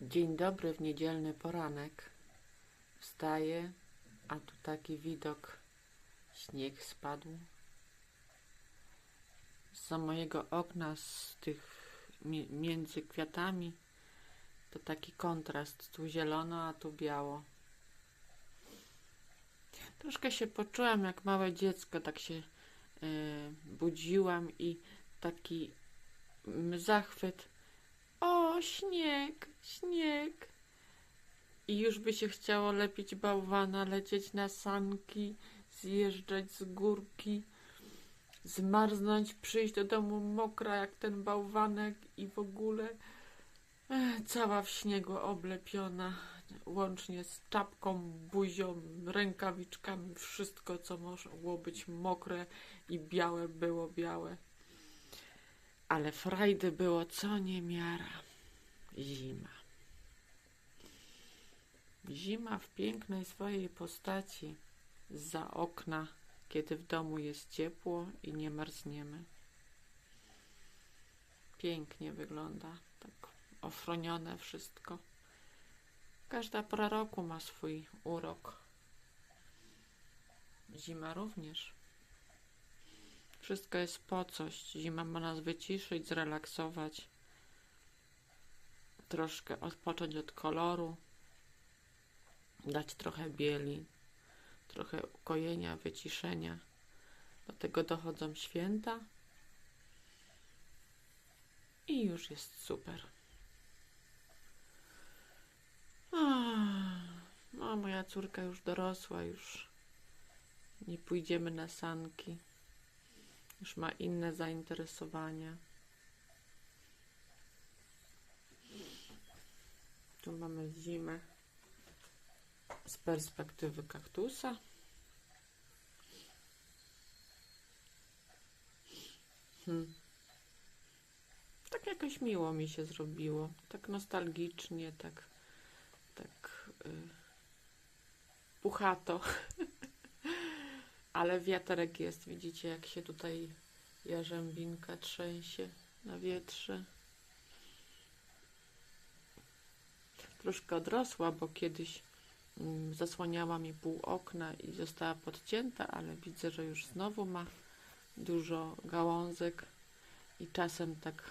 Dzień dobry w niedzielny poranek. Wstaję, a tu taki widok. Śnieg spadł. Za mojego okna z tych mi- między kwiatami to taki kontrast. Tu zielono, a tu biało. Troszkę się poczułam jak małe dziecko, tak się e, budziłam i taki zachwyt. O, śnieg, śnieg. I już by się chciało lepić bałwana, lecieć na sanki, zjeżdżać z górki, zmarznąć, przyjść do domu mokra jak ten bałwanek i w ogóle eh, cała w śniegu oblepiona, łącznie z czapką, buzią, rękawiczkami, wszystko co mogło być mokre i białe było białe. Ale frajdy było co niemiara. Zima. Zima w pięknej swojej postaci za okna, kiedy w domu jest ciepło i nie marzniemy. Pięknie wygląda, tak ochronione wszystko. Każda pora roku ma swój urok. Zima również. Wszystko jest po coś. Zima ma nas wyciszyć, zrelaksować, troszkę odpocząć od koloru, dać trochę bieli, trochę ukojenia, wyciszenia. Do tego dochodzą święta i już jest super. No, moja córka już dorosła, już nie pójdziemy na sanki. Już ma inne zainteresowania. Tu mamy zimę z perspektywy kaktusa. Hmm. Tak jakoś miło mi się zrobiło. Tak nostalgicznie, tak, tak y, puchato. Ale wiaterek jest, widzicie jak się tutaj jarzębinka trzęsie na wietrze. Troszkę odrosła, bo kiedyś mm, zasłaniała mi pół okna i została podcięta, ale widzę, że już znowu ma dużo gałązek i czasem tak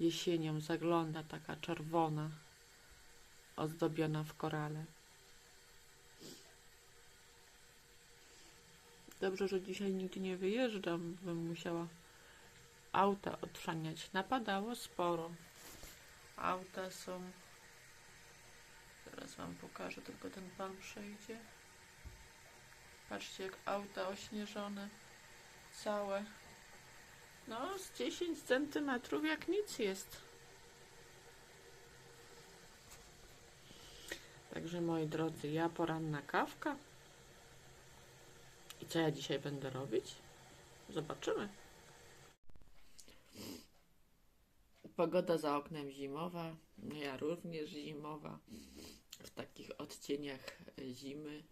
jesienią zagląda taka czerwona, ozdobiona w korale. Dobrze, że dzisiaj nigdzie nie wyjeżdżam, bym musiała auta odszaniać. Napadało sporo. Auta są. Zaraz wam pokażę, tylko ten pan przejdzie. Patrzcie, jak auta ośnieżone. Całe. No, z 10 centymetrów jak nic jest. Także moi drodzy, ja poranna kawka. I co ja dzisiaj będę robić? Zobaczymy. Pogoda za oknem zimowa, ja również zimowa, w takich odcieniach zimy,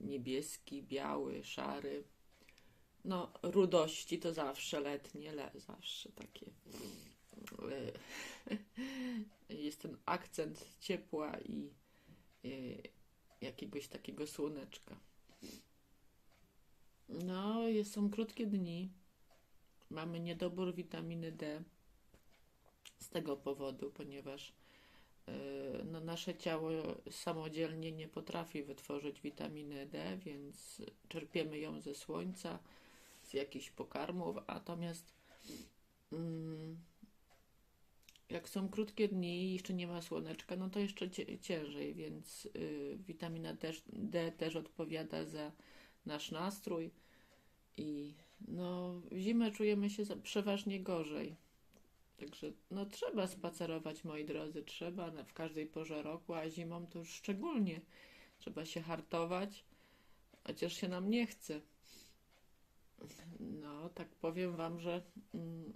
niebieski, biały, szary. No, rudości to zawsze letnie, le, zawsze takie. e, Jest ten akcent ciepła i e, jakiegoś takiego słoneczka. No, są krótkie dni. Mamy niedobór witaminy D z tego powodu, ponieważ yy, no, nasze ciało samodzielnie nie potrafi wytworzyć witaminy D, więc czerpiemy ją ze słońca, z jakichś pokarmów, natomiast mm, jak są krótkie dni i jeszcze nie ma słoneczka, no to jeszcze ciężej, więc yy, witamina D też odpowiada za nasz nastrój i no w zimę czujemy się przeważnie gorzej. Także no trzeba spacerować, moi drodzy, trzeba w każdej porze roku, a zimą to już szczególnie. Trzeba się hartować, chociaż się nam nie chce. No, tak powiem wam, że mm,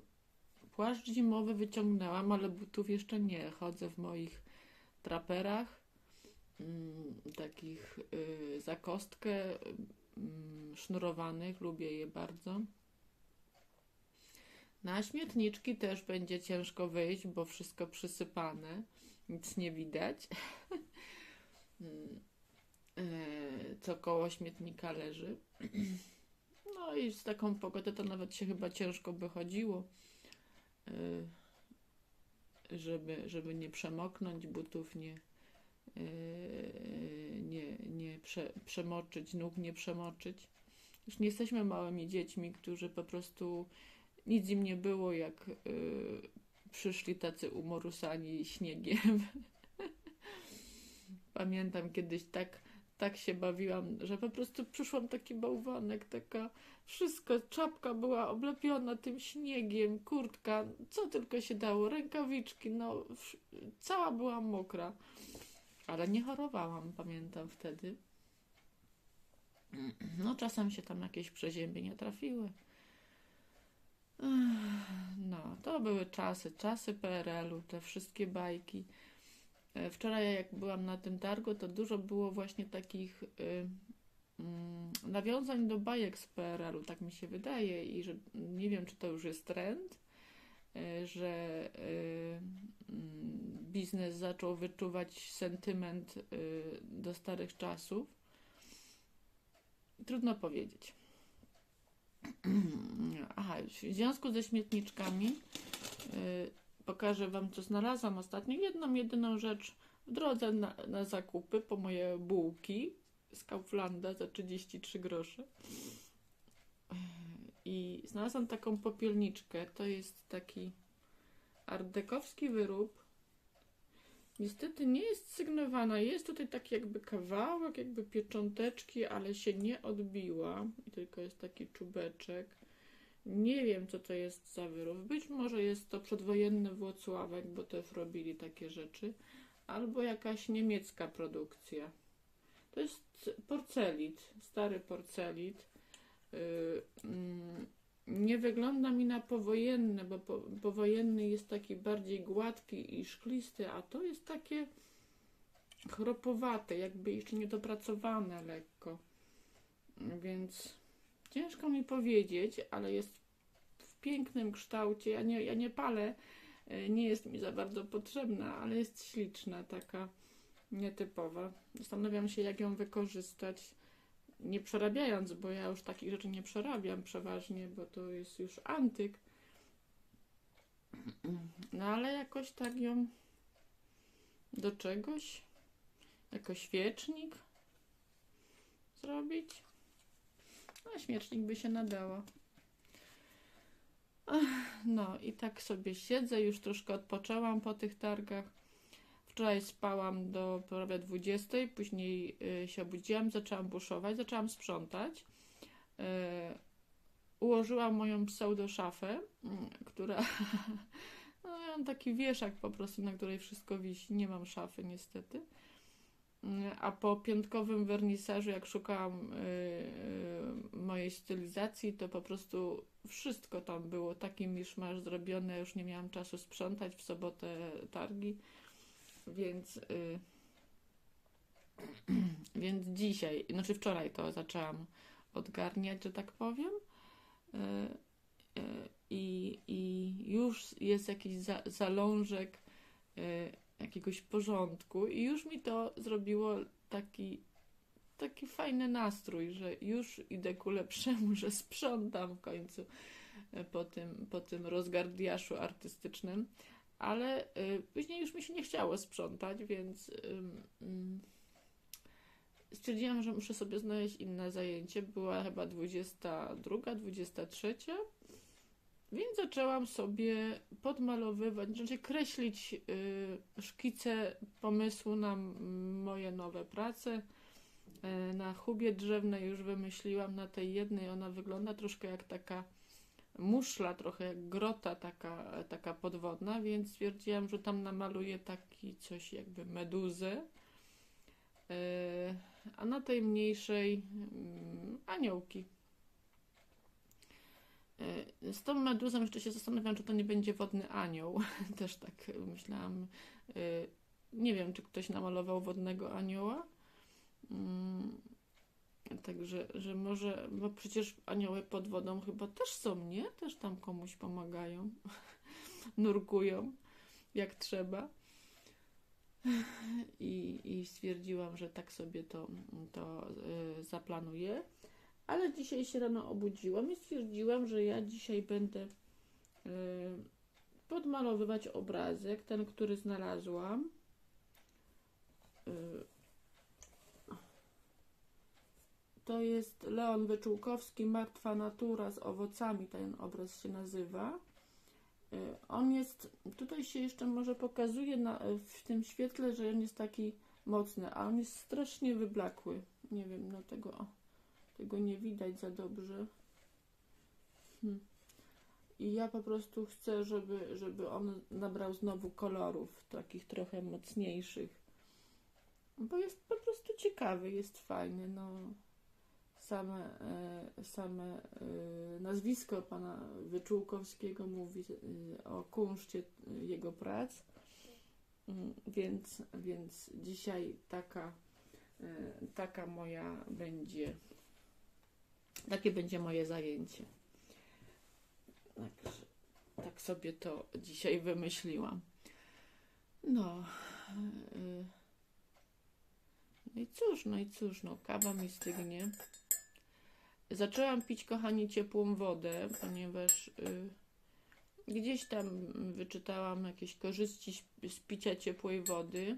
płaszcz zimowy wyciągnęłam, ale butów jeszcze nie. Chodzę w moich traperach, mm, takich y, za kostkę sznurowanych, lubię je bardzo. Na śmietniczki też będzie ciężko wyjść, bo wszystko przysypane, nic nie widać. Mm, e, Co koło śmietnika leży. No i z taką pogodą to nawet się chyba ciężko by chodziło, e, żeby, żeby nie przemoknąć butów, nie, nie, nie prze, przemoczyć, nóg nie przemoczyć. Już nie jesteśmy małymi dziećmi, którzy po prostu nic im nie było, jak y, przyszli tacy umorusani śniegiem. Pamiętam kiedyś tak, tak się bawiłam, że po prostu przyszłam taki bałwanek, taka wszystko, czapka była oblepiona tym śniegiem, kurtka, co tylko się dało, rękawiczki, no cała była mokra. Ale nie chorowałam, pamiętam wtedy. No czasem się tam jakieś przeziębienia trafiły. No, to były czasy, czasy PRL-u, te wszystkie bajki. E, Wczoraj jak byłam na tym targu, to dużo było właśnie takich y, mm, nawiązań do bajek z PRL-u, tak mi się wydaje i że nie wiem, czy to już jest trend, y, że y, mm, biznes zaczął wyczuwać sentyment y, do starych czasów. Trudno powiedzieć. Aha, w związku ze śmietniczkami y, pokażę Wam, co znalazłam ostatnio. Jedną, jedyną rzecz w drodze na, na zakupy po moje bułki z Kauflanda za 33 grosze. I znalazłam taką popielniczkę. To jest taki ardekowski wyrób. Niestety nie jest sygnowana. Jest tutaj taki jakby kawałek, jakby piecząteczki, ale się nie odbiła. I tylko jest taki czubeczek. Nie wiem, co to jest za wyrób. Być może jest to przedwojenny Włocławek, bo też robili takie rzeczy. Albo jakaś niemiecka produkcja. To jest porcelit, stary porcelit. Yy, mm, nie wygląda mi na powojenny, bo po, powojenny jest taki bardziej gładki i szklisty, a to jest takie chropowate, jakby jeszcze niedopracowane lekko. Więc ciężko mi powiedzieć, ale jest w pięknym kształcie. Ja nie, ja nie palę, e, nie jest mi za bardzo potrzebna, ale jest śliczna, taka nietypowa. Zastanawiam się, jak ją wykorzystać nie przerabiając, bo ja już takich rzeczy nie przerabiam przeważnie, bo to jest już antyk. No ale jakoś tak ją do czegoś, jako świecznik zrobić. No, świecznik by się nadało. Ach, No i tak sobie siedzę, już troszkę odpoczęłam po tych targach. Wczoraj spałam do prawie 20, później y, się obudziłam, zaczęłam buszować, zaczęłam sprzątać. Y, ułożyłam moją pseudo-szafę, mm, która... no, mam taki wieszak po prostu, na której wszystko wisi. Nie mam szafy niestety. Y, A po piątkowym wernisażu, jak szukałam mojej stylizacji, to po prostu wszystko tam było. Taki miszmasz zrobiony, ja już nie miałam czasu sprzątać w sobotę targi. Więc, y, więc dzisiaj, znaczy wczoraj to zaczęłam odgarniać, że tak powiem. Y, y, I, i już jest jakiś za, zalążek jakiegoś porządku, i już mi to zrobiło taki, taki fajny nastrój, że już idę ku lepszemu, że sprzątam w końcu po tym, po tym rozgardiaszu artystycznym ale y, później już mi się nie chciało sprzątać, więc stwierdziłam, że muszę sobie znaleźć inne zajęcie. Była chyba 22, 23, więc zaczęłam sobie podmalowywać, znaczy kreślić y, szkice pomysłu na moje nowe prace. Y, na chubie drzewnej już wymyśliłam, na tej jednej ona wygląda troszkę jak taka muszla, trochę jak grota taka, taka podwodna, więc stwierdziłam, że tam namaluję taki coś jakby meduzę. Yy, a na tej mniejszej mm, aniołki. Yy, Z tą meduzą jeszcze się zastanawiam, czy to nie będzie wodny anioł. Też tak myślałam. Yy, Nie wiem, czy ktoś namalował wodnego anioła. Także, że może, bo przecież anioły pod wodą chyba też są, nie? Też tam komuś pomagają, nurkują jak trzeba. I, I stwierdziłam, że tak sobie to, to y, zaplanuję. Ale dzisiaj się rano obudziłam i stwierdziłam, że ja dzisiaj będę y, podmalowywać obrazek, ten, który znalazłam. Y, to jest Leon Wyczółkowski, Martwa Natura z owocami, ten obraz się nazywa. Y, On jest, tutaj się jeszcze może pokazuje na, w tym świetle, że on jest taki mocny, a on jest strasznie wyblakły. Nie wiem, no tego, o, tego nie widać za dobrze. Hmm. I ja po prostu chcę, żeby, żeby on nabrał znowu kolorów, takich trochę mocniejszych. Bo jest po prostu ciekawy, jest fajny, no same, e, same e, nazwisko pana Wyczółkowskiego mówi e, o kunszcie jego prac, Mm, więc, więc dzisiaj taka, taka moja będzie, takie będzie moje zajęcie. Także tak sobie to dzisiaj wymyśliłam. No. No i cóż, no i cóż, no kawa mi stygnie. Zaczęłam pić, kochani, ciepłą wodę, ponieważ y, gdzieś tam wyczytałam jakieś korzyści z picia ciepłej wody.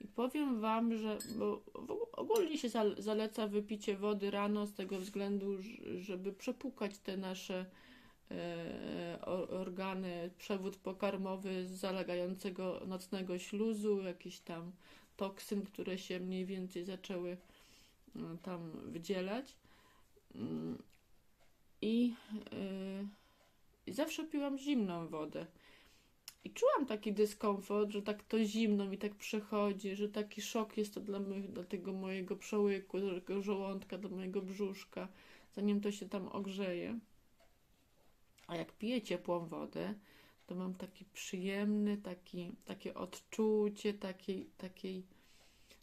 I powiem Wam, że bo ogólnie się zale- zaleca wypicie wody rano z tego względu, żeby przepłukać te nasze e, organy, przewód pokarmowy z zalegającego nocnego śluzu, jakiś tam toksyn, które się mniej więcej zaczęły e, tam wydzielać. I, yy, zawsze piłam zimną wodę. I czułam taki dyskomfort, że tak to zimno mi tak przechodzi, że taki szok jest to dla, dla tego mojego przełyku, dla tego żołądka, dla mojego brzuszka, zanim to się tam ogrzeje. A jak piję ciepłą wodę, to mam taki przyjemny, taki, takie odczucie takiej, takiej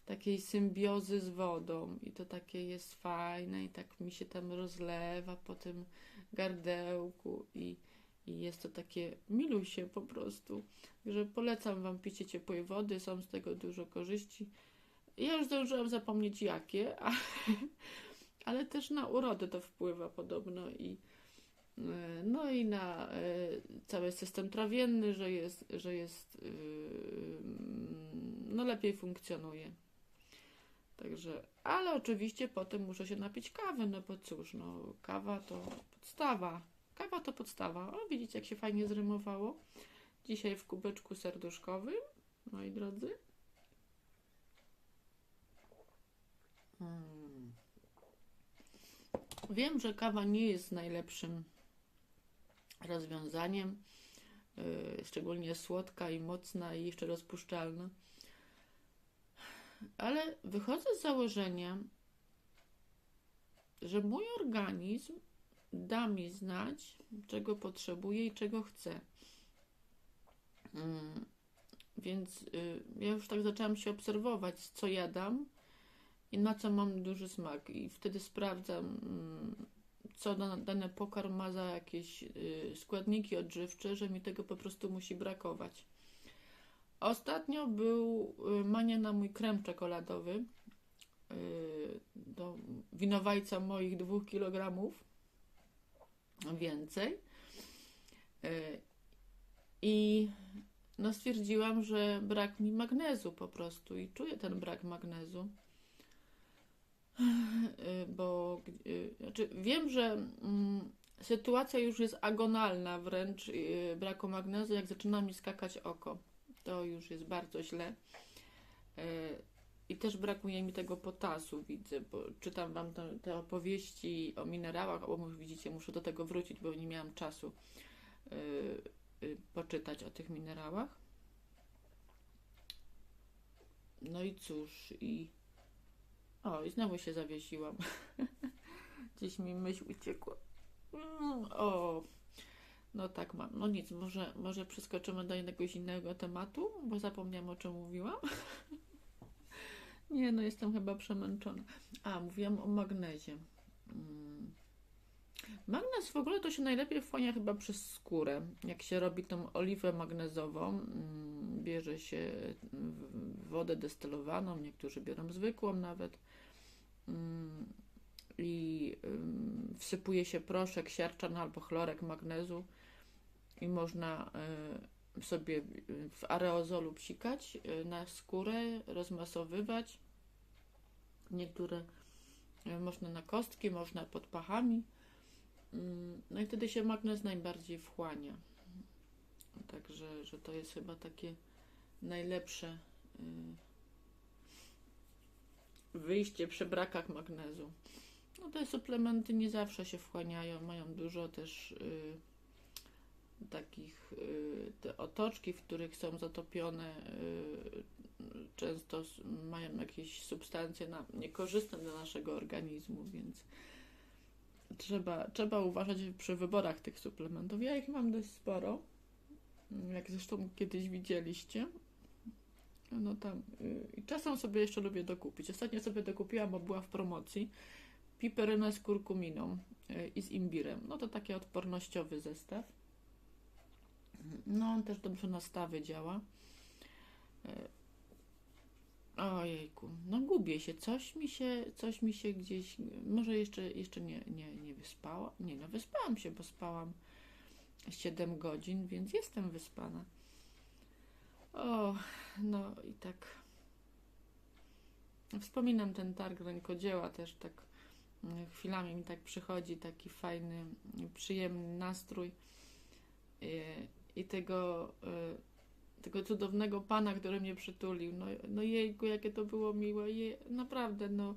takiej symbiozy z wodą i to takie jest fajne i tak mi się tam rozlewa po tym gardełku i, i jest to takie milusie po prostu. Także polecam Wam picie ciepłej wody, są z tego dużo korzyści. Ja już zdążyłam zapomnieć jakie, a, ale też na urodę to wpływa podobno i e, no i na e, cały system trawienny, że jest, że jest yy, no lepiej funkcjonuje. Także, ale oczywiście potem muszę się napić kawy, no bo cóż, no kawa to podstawa. Kawa to podstawa. O, widzicie, jak się fajnie zrymowało. Dzisiaj w kubeczku serduszkowym, moi drodzy. Hmm. Wiem, że kawa nie jest najlepszym rozwiązaniem, yy, szczególnie słodka i mocna i jeszcze rozpuszczalna. Ale wychodzę z założenia, że mój organizm da mi znać, czego potrzebuje i czego chce. Mm, Więc y, ja już tak zaczęłam się obserwować, co jadam i na co mam duży smak. I wtedy sprawdzam, mm, co dany pokarm ma za jakieś y, składniki odżywcze, że mi tego po prostu musi brakować. Ostatnio był y, mania na mój krem czekoladowy. y, Do winowajca moich dwóch kilogramów więcej. Y, I no stwierdziłam, że brak mi magnezu po prostu i czuję ten brak magnezu. Bo znaczy wiem, że mm, sytuacja już jest agonalna wręcz braku magnezu, jak zaczyna mi skakać oko to już jest bardzo źle. E, I też brakuje mi tego potasu, widzę, bo czytam Wam te, te opowieści o minerałach, o, widzicie, muszę do tego wrócić, bo nie miałam czasu e, e, poczytać o tych minerałach. No i cóż, i o, i znowu się zawiesiłam. Gdzieś mi myśl uciekła. Mm, O, no tak mam. No nic, może, może przeskoczymy do jakiegoś innego tematu, bo zapomniałam o czym mówiłam. Nie, no jestem chyba przemęczona. A, mówiłam o magnezie. Mm. Magnez w ogóle to się najlepiej wchłania chyba przez skórę. Jak się robi tą oliwę magnezową, mm, bierze się w- wodę destylowaną, niektórzy biorą zwykłą nawet mm, i wsypuje się proszek siarczan albo chlorek magnezu i można y, sobie w aerozolu psikać y, na skórę, rozmasowywać. Niektóre y, można na kostki, można pod pachami. Mm, No i wtedy się magnez najbardziej wchłania. Także, że to jest chyba takie najlepsze wyjście przy brakach magnezu. No te suplementy nie zawsze się wchłaniają, mają dużo też y, takich y, te otoczki, w których są zatopione, y, często mają jakieś substancje na, niekorzystne dla naszego organizmu, więc trzeba, trzeba uważać przy wyborach tych suplementów. Ja ich mam dość sporo, jak zresztą kiedyś widzieliście. No tam, y, i czasem sobie jeszcze lubię dokupić. Ostatnio sobie dokupiłam, bo była w promocji, piperynę z kurkuminą y, i z imbirem. No to taki odpornościowy zestaw. No, on też dobrze na stawy działa. E, Ojejku, no gubię się. Coś mi się, coś mi się gdzieś, może jeszcze, jeszcze nie, nie, nie wyspała. Nie, no wyspałam się, bo spałam 7 godzin, więc jestem wyspana. O, no i tak. Wspominam ten targ rękodzieła też tak chwilami mi tak przychodzi taki fajny, przyjemny nastrój i, i tego, y, tego cudownego pana, który mnie przytulił. No, no jejku, jakie to było miłe. Je, naprawdę, no.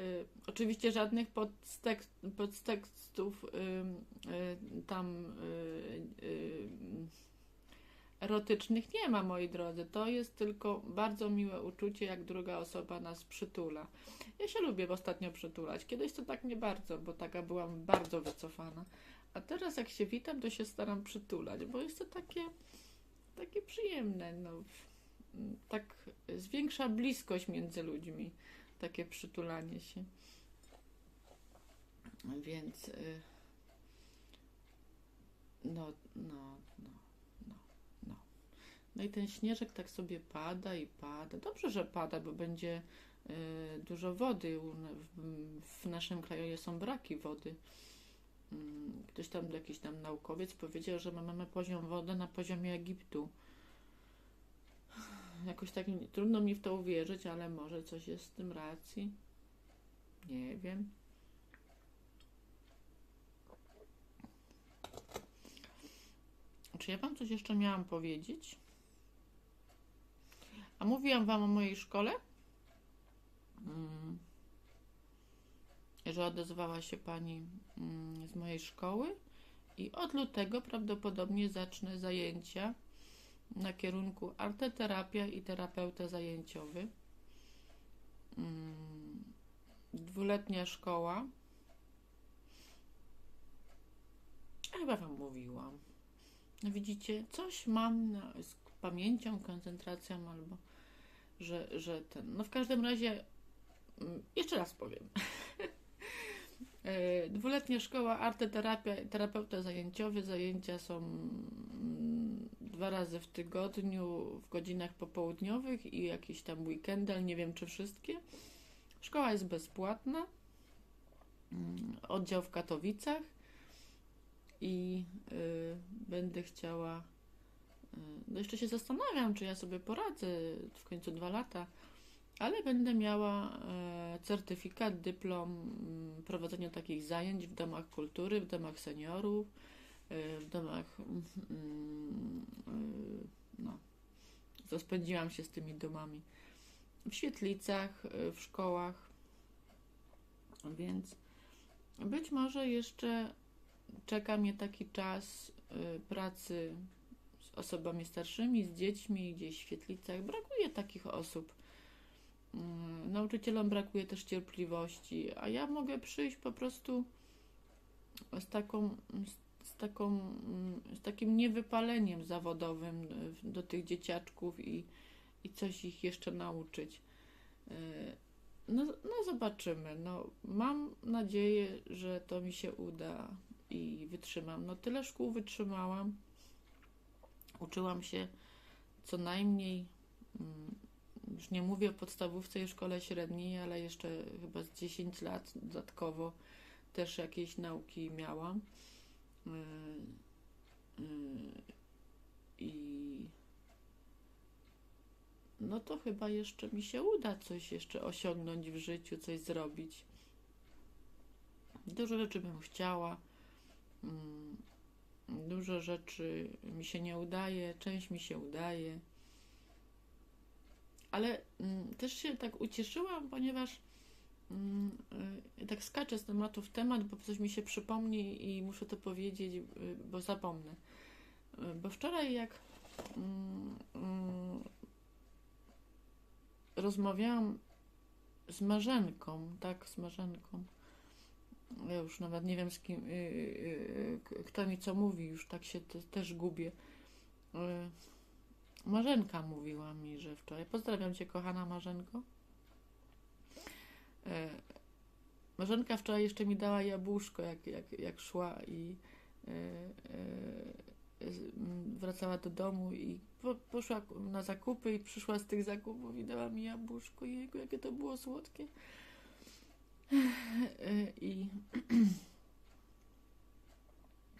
Y, oczywiście żadnych podstek, podtekstów y, y, tam erotycznych nie ma, moi drodzy. To jest tylko bardzo miłe uczucie, jak druga osoba nas przytula. Ja się lubię ostatnio przytulać. Kiedyś to tak nie bardzo, bo taka byłam bardzo wycofana. A teraz jak się witam, to się staram przytulać, bo jest to takie, takie przyjemne. No. Tak zwiększa bliskość między ludźmi, takie przytulanie się. Więc y, no, no, no, no, no. No i ten śnieżek tak sobie pada i pada. Dobrze, że pada, bo będzie y, dużo wody. W, naszym kraju są braki wody. Mm, Ktoś tam, jakiś tam naukowiec powiedział, że my mamy poziom wody na poziomie Egiptu. Jakoś tak trudno mi w to uwierzyć, ale może coś jest z tym racji. Nie wiem. Czy ja Wam coś jeszcze miałam powiedzieć? A mówiłam Wam o mojej szkole? Mm. Że odezwała się Pani mm, z mojej szkoły i od lutego prawdopodobnie zacznę zajęcia na kierunku arteterapia i terapeuta zajęciowy. Mm. Dwuletnia szkoła. Chyba Wam mówiłam. Widzicie, coś mam na, z pamięcią, koncentracją albo że, że ten. No w każdym razie mm, jeszcze raz powiem. E, Dwuletnia szkoła arteterapia i terapeuta zajęciowy. Zajęcia są mm, dwa razy w tygodniu w godzinach popołudniowych i jakiś tam weekend, ale nie wiem czy wszystkie. Szkoła jest bezpłatna. Mm, Oddział w Katowicach i y, będę chciała. No jeszcze się zastanawiam, czy ja sobie poradzę w końcu dwa lata, ale będę miała e, certyfikat, dyplom mm, prowadzenia takich zajęć w domach kultury, w domach seniorów, y, w domach. mm, mm, y, No, co spędziłam się z tymi domami. W świetlicach, w szkołach. Więc być może jeszcze czeka mnie taki czas pracy osobami starszymi, z dziećmi, gdzieś w świetlicach. Brakuje takich osób. Mm, Nauczycielom brakuje też cierpliwości, a ja mogę przyjść po prostu z taką, z, taką, z takim niewypaleniem zawodowym y, do tych dzieciaczków i, i coś ich jeszcze nauczyć. E, no, no zobaczymy. No, mam nadzieję, że to mi się uda i wytrzymam. No tyle szkół wytrzymałam. Uczyłam się co najmniej, mm, już nie mówię o podstawówce i szkole średniej, ale jeszcze chyba z 10 lat dodatkowo też jakieś nauki miałam. Yy, yy, I no to chyba jeszcze mi się uda coś jeszcze osiągnąć w życiu, coś zrobić. Dużo rzeczy bym chciała. Mm, dużo rzeczy mi się nie udaje, część mi się udaje. Ale mm, też się tak ucieszyłam, ponieważ mm, y, tak skaczę z tematu w temat, bo coś mi się przypomni i muszę to powiedzieć, y, bo zapomnę. Y, bo wczoraj jak rozmawiałam z Marzenką, tak, z Marzenką. Ja już nawet nie wiem z kim, yy, yy, kto mi co mówi, już tak się te, też gubię. Marzenka mówiła mi, że wczoraj. Pozdrawiam cię, kochana Marzenko. Marzenka wczoraj jeszcze mi dała jabłuszko, jak, jak, jak szła i wracała do domu i po, poszła na zakupy i przyszła z tych zakupów i dała mi jabłuszko. Jego, jakie to było słodkie. I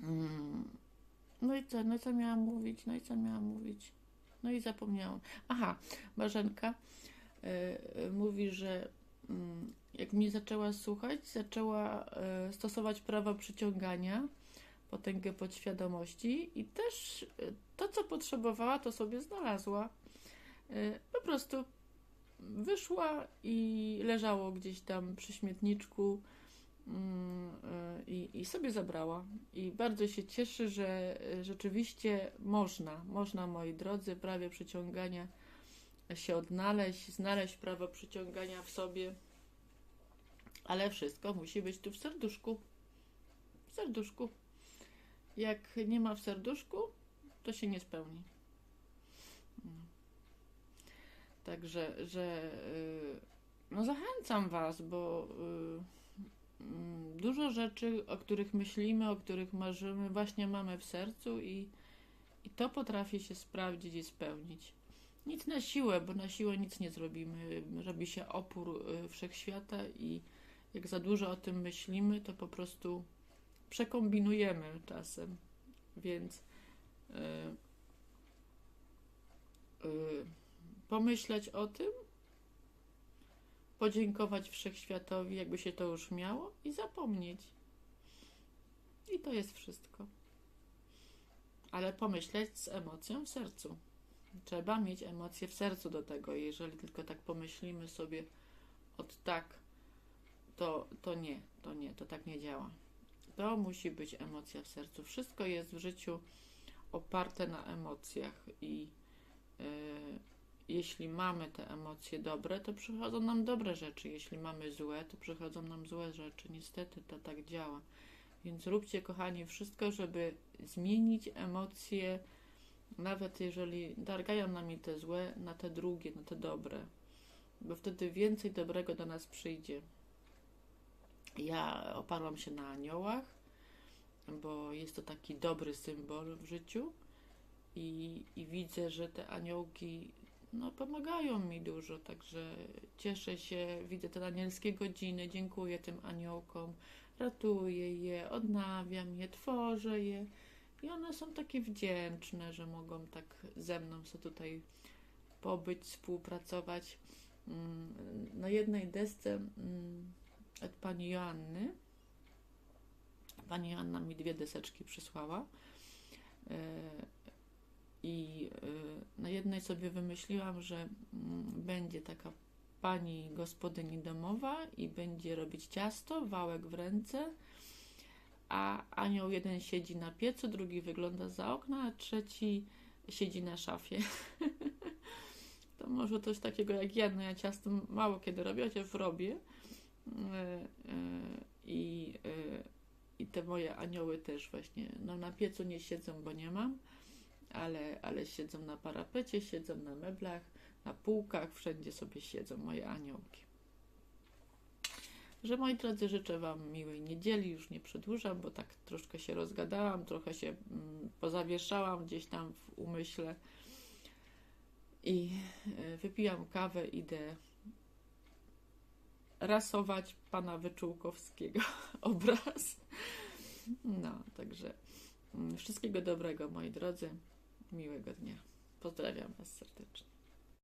no i co, no i co miałam mówić, no i co miałam mówić. No i zapomniałam. Aha, Marzenka y, mówi, że y, jak mnie zaczęła słuchać, zaczęła y, stosować prawo przyciągania potęgę podświadomości i też y, to, co potrzebowała, to sobie znalazła. Po prostu wyszła i leżało gdzieś tam przy śmietniczku mm, y, i, i sobie zabrała. I bardzo się cieszy, że rzeczywiście można, można, moi drodzy, prawie przyciągania się odnaleźć, znaleźć prawo przyciągania w sobie, ale wszystko musi być tu w serduszku. W serduszku. Jak nie ma w serduszku, to się nie spełni. No. Także, że y, no zachęcam Was, bo y, mm, dużo rzeczy, o których myślimy, o których marzymy, właśnie mamy w sercu i, i to potrafi się sprawdzić i spełnić. Nic na siłę, bo na siłę nic nie zrobimy. Robi się opór y, wszechświata i jak za dużo o tym myślimy, to po prostu przekombinujemy czasem, więc yy, yy, pomyśleć o tym, podziękować wszechświatowi, jakby się to już miało, i zapomnieć. I to jest wszystko. Ale pomyśleć z emocją w sercu. Trzeba mieć emocje w sercu do tego. Jeżeli tylko tak pomyślimy sobie od tak, to, to nie, to nie, to tak nie działa. To musi być emocja w sercu. Wszystko jest w życiu oparte na emocjach i yy, jeśli mamy te emocje dobre, to przychodzą nam dobre rzeczy. Jeśli mamy złe, to przychodzą nam złe rzeczy. Niestety to tak działa. Więc róbcie, kochani, wszystko, żeby zmienić emocje, nawet jeżeli dargają nami te złe, na te drugie, na te dobre. Bo wtedy więcej dobrego do nas przyjdzie. Ja oparłam się na aniołach, bo jest to taki dobry symbol w życiu i, i widzę, że te aniołki no, pomagają mi dużo, także cieszę się, widzę te anielskie godziny, dziękuję tym aniołkom, ratuję je, odnawiam je, tworzę je i one są takie wdzięczne, że mogą tak ze mną sobie tutaj pobyć, współpracować. Mm, na jednej desce mm, od pani Joanny. Pani Joanna mi dwie deseczki przysłała. I e, na jednej sobie wymyśliłam, że mm, będzie taka pani gospodyni domowa i będzie robić ciasto, wałek w ręce, a anioł jeden siedzi na piecu, drugi wygląda za okna, a trzeci siedzi na szafie. to może coś takiego jak ja, no ja ciasto mało kiedy robię, chociaż robię, E, e, I, I te moje anioły też właśnie, no na piecu nie siedzą, bo nie mam, ale, ale siedzą na parapecie, siedzą na meblach, na półkach, wszędzie sobie siedzą moje aniołki. Że moi drodzy, życzę Wam miłej niedzieli, już nie przedłużam, bo tak troszkę się rozgadałam, trochę się mm, pozawieszałam gdzieś tam w umyśle i y, wypijam kawę, idę rasować pana Wyczółkowskiego obraz. No, także mm, wszystkiego dobrego, moi drodzy. Miłego dnia. Pozdrawiam Was serdecznie.